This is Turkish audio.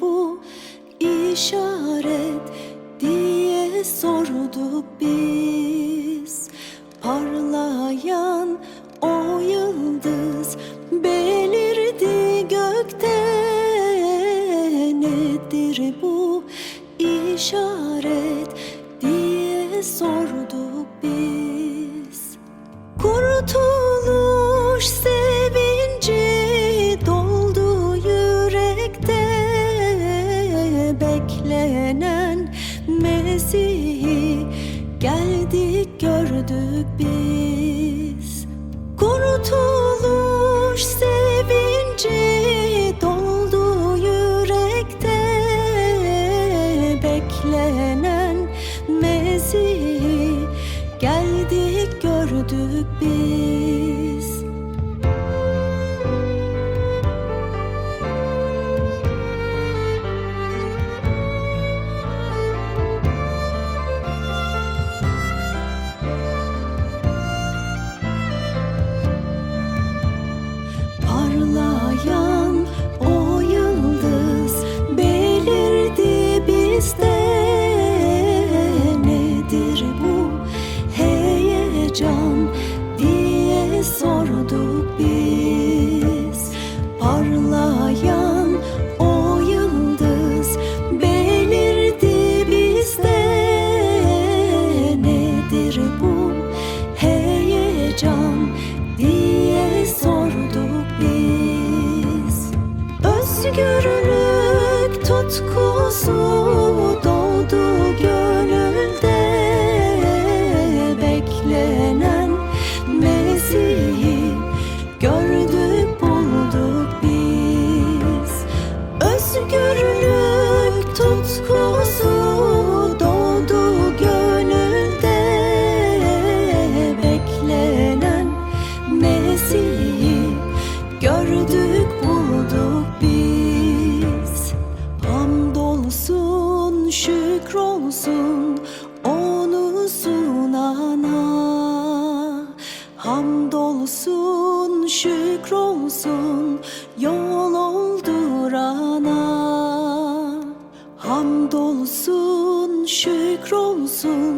bu işaret diye sorduk biz. Parlayan o yıldız belirdi gökte Nedir bu işaret diye sorduk biz. Gördük biz. Kurtuluş sevinci doldu yürekte. Beklenen Mesih'i geldik gördük biz Özgürlük tutkusu şükrolsun onu sunana. Hamdolsun şükrolsun yol oldurana. Hamdolsun şükrolsun